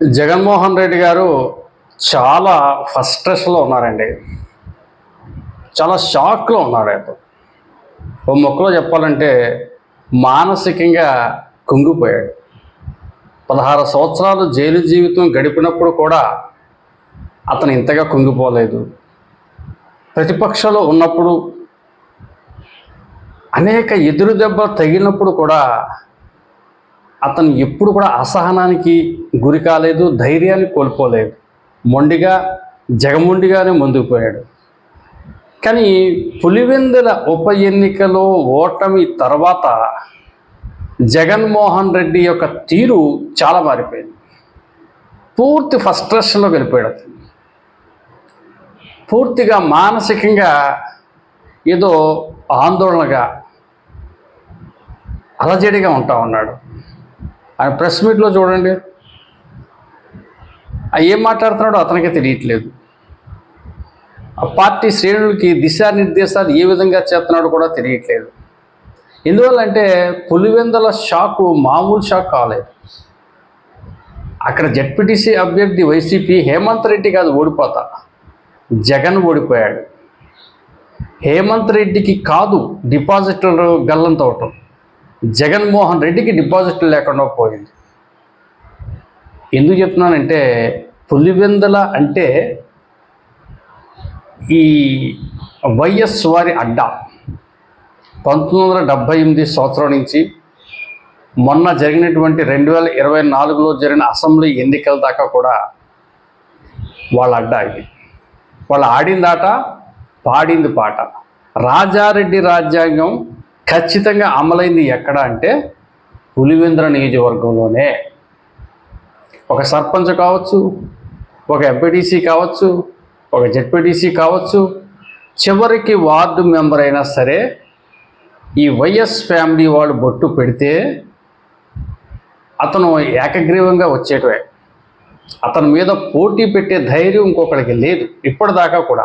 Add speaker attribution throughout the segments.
Speaker 1: జగన్మోహన్ రెడ్డి గారు చాలా ఫస్ట్రెషన్లో ఉన్నారండి. చాలా షాక్లో ఉన్నారు ఇప్పుడు ఓ మొక్కలో చెప్పాలంటే మానసికంగా కుంగిపోయాడు. పదహారు సంవత్సరాలు జైలు జీవితం గడిపినప్పుడు కూడా అతను ఇంతగా కుంగిపోలేదు. ప్రతిపక్షంలో ఉన్నప్పుడు అనేక ఎదురు దెబ్బలు తగిలినప్పుడు కూడా అతను ఎప్పుడు కూడా అసహనానికి గురి కాలేదు ధైర్యాన్ని కోల్పోలేదు. మొండిగా జగమొండిగానే ముందుకు పోయాడు. కానీ పులివెందుల ఉప ఎన్నికలో ఓటమి తర్వాత జగన్మోహన్ రెడ్డి యొక్క తీరు చాలా మారిపోయింది. పూర్తి ఫస్ట్రేషన్లో వెళ్ళిపోయాడు అతను. పూర్తిగా మానసికంగా ఏదో ఆందోళనగా అలజడిగా ఉంటా ఉన్నాడు. ఆయన ప్రెస్ మీట్లో చూడండి. ఆ ఏం మాట్లాడుతున్నాడో అతనికే తెలియట్లేదు. ఆ పార్టీ శ్రేణులకి దిశానిర్దేశాలు ఏ విధంగా చేస్తున్నాడో కూడా తెలియట్లేదు. ఎందువల్లంటే పులివెందల షాకు మామూలు షాక్ కాలేదు. అక్కడ జడ్పీటీసీ అభ్యర్థి వైసీపీ హేమంత్ రెడ్డి కాదు ఓడిపోతా. జగన్ ఓడిపోయాడు. హేమంత్ రెడ్డికి కాదు డిపాజిట్లు గల్లంతవటం. జగన్మోహన్ రెడ్డికి డిపాజిట్లు లేకుండా పోయింది. ఎందుకు చెప్తున్నానంటే పులివెందల అంటే ఈ వైఎస్ వారి అడ్డా. పంతొమ్మిది వందల డెబ్భై ఎనిమిది సంవత్సరం నుంచి మొన్న జరిగినటువంటి రెండు వేల ఇరవై నాలుగులో జరిగిన అసెంబ్లీ ఎన్నికల దాకా కూడా వాళ్ళ అడ్డా ఇది. వాళ్ళు ఆడిందాట ఆట పాడింది పాట. రాజారెడ్డి రాజ్యాంగం ఖచ్చితంగా అమలైంది ఎక్కడ అంటే పులివెందుల నియోజకవర్గంలోనే. ఒక సర్పంచ్ కావచ్చు ఒక ఎంపీటీసీ కావచ్చు ఒక జెడ్పీటీసీ కావచ్చు చివరికి వార్డు మెంబర్ అయినా సరే ఈ వైఎస్ ఫ్యామిలీ వాళ్ళు బొట్టు పెడితే అతను ఏకగ్రీవంగా వచ్చేటవే అతని మీద పోటీ పెట్టే ధైర్యం ఇంకొకరికి లేదు ఇప్పటిదాకా కూడా.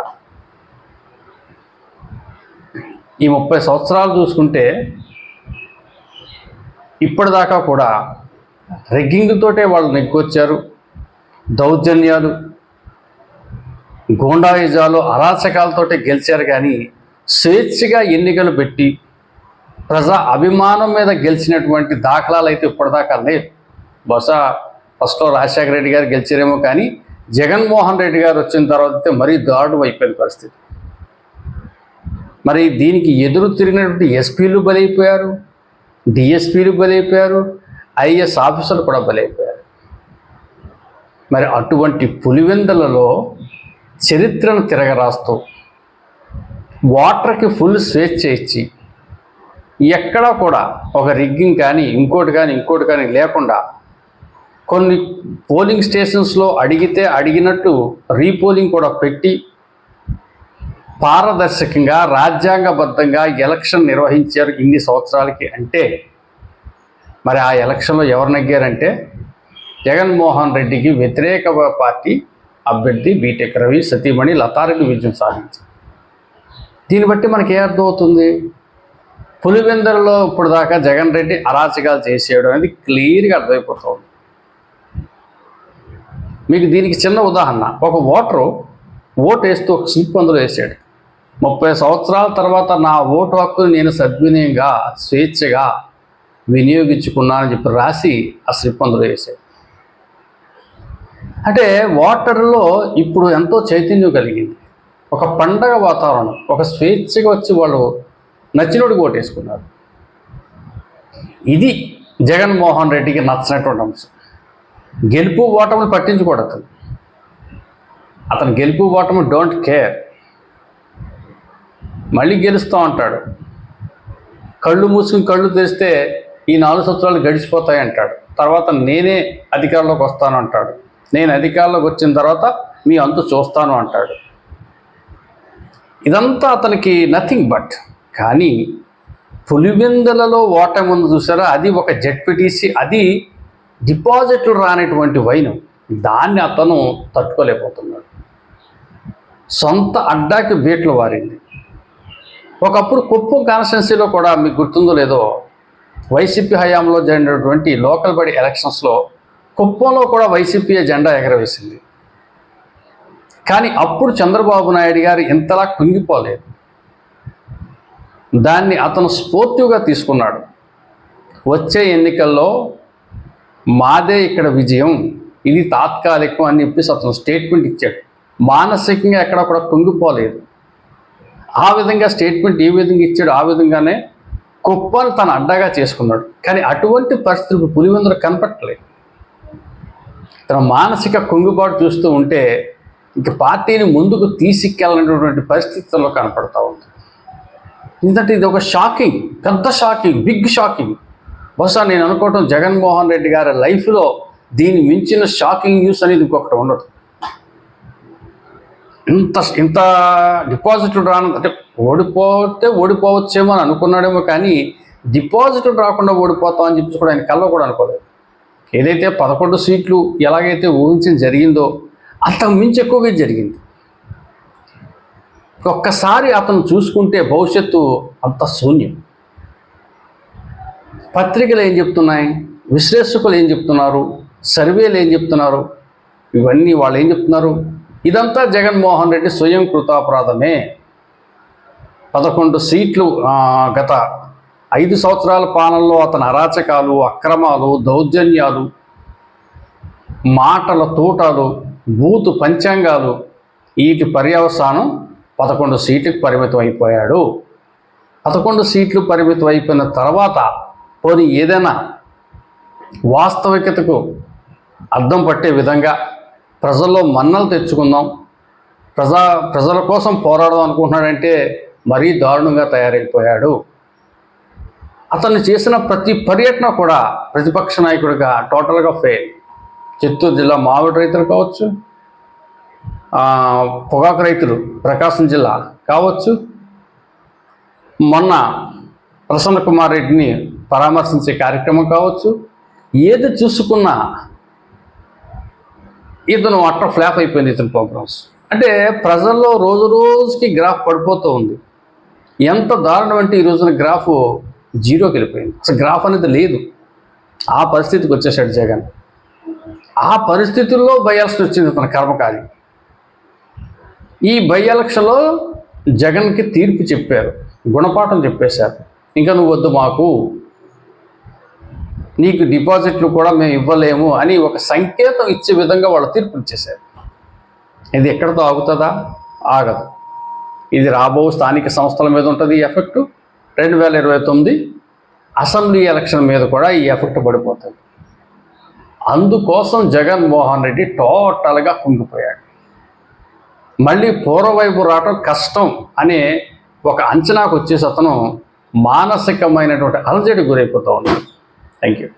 Speaker 1: ఈ ముప్పై సంవత్సరాలు చూసుకుంటే ఇప్పటిదాకా కూడా రెగ్గింగ్తోటే వాళ్ళు నెగ్గొచ్చారు. దౌర్జన్యాలు గూండాయిజాలు అరాచకాలతోటే గెలిచారు కానీ స్వేచ్ఛగా ఎన్నికలు పెట్టి ప్రజా అభిమానం మీద గెలిచినటువంటి దాఖలాలు అయితే ఇప్పటిదాకా లేవు. బహుశా ఫస్ట్లో రాజశేఖర రెడ్డి గారు గెలిచారేమో కానీ జగన్మోహన్ రెడ్డి గారు వచ్చిన తర్వాత అయితే మరీ దారుణం అయిపోయిన పరిస్థితి. మరి దీనికి ఎదురు తిరిగినటువంటి ఎస్పీలు బలైపోయారు డిఎస్పీలు బలైపోయారు ఐఏఎస్ ఆఫీసర్లు కూడా బలైపోయారు. మరి అటువంటి పులివెందలలో చరిత్రను తిరగరాస్తూ వాటర్కి ఫుల్ స్వేచ్ఛ ఇచ్చి ఎక్కడా కూడా ఒక రిగ్గింగ్ కానీ ఇంకోటి కానీ ఇంకోటి కానీ లేకుండా కొన్ని పోలింగ్ స్టేషన్స్లో అడిగితే అడిగినట్టు రీపోలింగ్ కూడా పెట్టి పారదర్శకంగా రాజ్యాంగబద్ధంగా ఎలక్షన్ నిర్వహించారు ఇన్ని సంవత్సరాలకి అంటే మరి ఆ ఎలక్షన్లో ఎవరు నెగ్గారంటే జగన్మోహన్ రెడ్డికి వ్యతిరేక పార్టీ అభ్యర్థి బీటెక్ రవి సతీమణి లతారెడ్డి విజయం సాధించారు. దీన్ని బట్టి మనకి ఏ అర్థమవుతుంది పులివెందరలో ఇప్పుడు దాకా జగన్ రెడ్డి అరాచకాలు చేసేయడం అనేది క్లియర్గా అర్థమైపోతుంది మీకు దీనికి చిన్న ఉదాహరణ. ఒక ఓటరు ఓటు వేస్తూ ఒక స్లిప్ అందులో వేసాడు. ముప్పై సంవత్సరాల తర్వాత నా ఓటు హక్కును నేను సద్వినయంగా స్వేచ్ఛగా వినియోగించుకున్నానని చెప్పి రాసి ఆ స్లిప్ అందులో వేసాడు అంటే ఓటర్లో ఇప్పుడు ఎంతో చైతన్యం కలిగింది. ఒక పండగ వాతావరణం ఒక స్వేచ్ఛగా వచ్చి వాళ్ళు నచ్చినోడికి ఓటేసుకున్నారు. ఇది జగన్మోహన్ రెడ్డికి నచ్చినటువంటి అంశం. గెలుపు ఓటములు పట్టించుకోడు అతను. అతను గెలుపు ఓటము డోంట్ కేర్ మళ్ళీ గెలుస్తూ ఉంటాడు కళ్ళు మూసుకుని కళ్ళు తెరిస్తే ఈ నాలుగు సంవత్సరాలు గడిచిపోతాయి అంటాడు. తర్వాత నేనే అధికారంలోకి వస్తాను అంటాడు. నేను అధికారంలోకి వచ్చిన తర్వాత మీ అంతు చూస్తాను అంటాడు. ఇదంతా అతనికి నథింగ్ బట్ కానీ పులివెందులలో ఓటమి ఉంది చూసారా? అది ఒక జెడ్పీటీసీ అది డిపాజిట్లు రానటువంటి వైన్. దాన్ని అతను తట్టుకోలేకపోతున్నాడు. సొంత అడ్డాకి బీట్లు వారింది. ఒకప్పుడు కుప్పం కాన్స్టిట్యున్సీలో కూడా మీకు గుర్తుందో లేదో వైసీపీ హయాంలో జరిగినటువంటి లోకల్ బడి ఎలక్షన్స్లో కుప్పంలో కూడా వైసీపీ జెండా ఎగరవేసింది. కానీ అప్పుడు చంద్రబాబు నాయుడు గారు ఇంతలా కుంగిపోలేదు. దాన్ని అతను స్ఫూర్తిగా తీసుకున్నాడు. వచ్చే ఎన్నికల్లో మాదే ఇక్కడ విజయం ఇది తాత్కాలికం అని చెప్పేసి అతను స్టేట్మెంట్ ఇచ్చాడు. మానసికంగా ఎక్కడ కూడా కుంగిపోలేదు. ఆ విధంగా స్టేట్మెంట్ ఏ విధంగా ఇచ్చాడు ఆ విధంగానే కుప్పను తన అడ్డగా చేసుకున్నాడు. కానీ అటువంటి పరిస్థితులు పులివెందులు కనపట్టలేదు తన మానసిక కుంగుబాటు చూస్తూ ఉంటే ఇంక పార్టీని ముందుకు తీసుకెళ్ళినటువంటి పరిస్థితుల్లో కనపడతా ఉంది. ఎందుకంటే ఇది ఒక షాకింగ్ పెద్ద షాకింగ్ బిగ్ షాకింగ్ బహుశా నేను అనుకోవటం జగన్మోహన్ రెడ్డి గారి లైఫ్లో దీన్ని మించిన షాకింగ్ న్యూస్ అనేది ఇంకొకటి ఉండదు. ఇంత ఇంత డిపాజిట్ రాను అంటే ఓడిపోతే ఓడిపోవచ్చేమో అని అనుకున్నాడేమో కానీ డిపాజిట్ రాకుండా ఓడిపోతాం అని చెప్పేసి కూడా ఆయన కల్లో కూడా అనుకోలేదు. ఏదైతే పదకొండు సీట్లు ఎలాగైతే ఊహించి జరిగిందో అంతకు మించి ఎక్కువగా జరిగింది. ఒక్కసారి అతను చూసుకుంటే భవిష్యత్తు అంత శూన్యం. పత్రికలు ఏం చెప్తున్నాయి? విశ్లేషకులు ఏం చెప్తున్నారు? సర్వేలు ఏం చెప్తున్నారు? ఇవన్నీ వాళ్ళు ఏం చెప్తున్నారు? ఇదంతా జగన్మోహన్ రెడ్డి స్వయం కృతాపరాధమే. పదకొండు సీట్లు గత ఐదు సంవత్సరాల పాలనలో అతని అరాచకాలు అక్రమాలు దౌర్జన్యాలు మాటల తూటాలు బూతు పంచాంగాలు వీటి పర్యవసానం పదకొండు సీట్లకు పరిమితం అయిపోయాడు పదకొండు సీట్లు పరిమితం అయిపోయిన తర్వాత పోనీ ఏదైనా వాస్తవికతకు అర్థం పట్టే విధంగా ప్రజల్లో మన్నలు తెచ్చుకుందాం. ప్రజా ప్రజల కోసం పోరాడదాం అనుకుంటున్నాడంటే మరీ దారుణంగా తయారైపోయాడు. అతను చేసిన ప్రతి పర్యటన కూడా ప్రతిపక్ష నాయకుడిగా టోటల్గా ఫెయిల్. చిత్తూరు జిల్లా మామిడి రైతులు కావచ్చు పొగాకు రైతులు ప్రకాశం జిల్లా కావచ్చు. మొన్న ప్రసన్న కుమార్ రెడ్డిని పరామర్శించే కార్యక్రమం కావచ్చు. ఏది చూసుకున్నా ఇతను అట్ట ఫ్లాప్ అయిపోయింది ఇతని ప్రోగ్రామ్స్ అంటే ప్రజల్లో రోజు రోజుకి గ్రాఫ్ పడిపోతూ ఉంది. ఎంత దారుణం అంటే ఈ రోజున గ్రాఫ్ జీరోకి వెళ్ళిపోయింది. అసలు గ్రాఫ్ అనేది లేదు. ఆ పరిస్థితికి వచ్చేసాడు జగన్. ఆ పరిస్థితుల్లో బై ఎలక్షన్ వచ్చింది తన కర్మకాలి ఈ బై ఎలక్షన్లో జగన్కి తీర్పు చెప్పారు. గుణపాఠం చెప్పేశారు. ఇంకా నువ్వు వద్దు మాకు. నీకు డిపాజిట్లు కూడా మేము ఇవ్వలేము అని ఒక సంకేతం ఇచ్చే విధంగా వాళ్ళు తీర్పు ఇచ్చేశారు ఇది ఎక్కడితో ఆగుతుందా? ఆగదు. ఇది రాబో స్థానిక సంస్థల మీద ఉంటుంది ఈ ఎఫెక్ట్. రెండు వేల ఇరవై తొమ్మిది అసెంబ్లీ ఎలక్షన్ మీద కూడా ఈ ఎఫెక్ట్ పడిపోతుంది. అందుకోసం జగన్మోహన్ రెడ్డి టోటల్గా కుంగిపోయాడు. మళ్ళీ పూర్వవైపు రావటం కష్టం అనే ఒక అంచనాకు వచ్చేసి అతను మానసికమైనటువంటి అలజడి గురైపోతూ ఉన్నాడు. Thank you.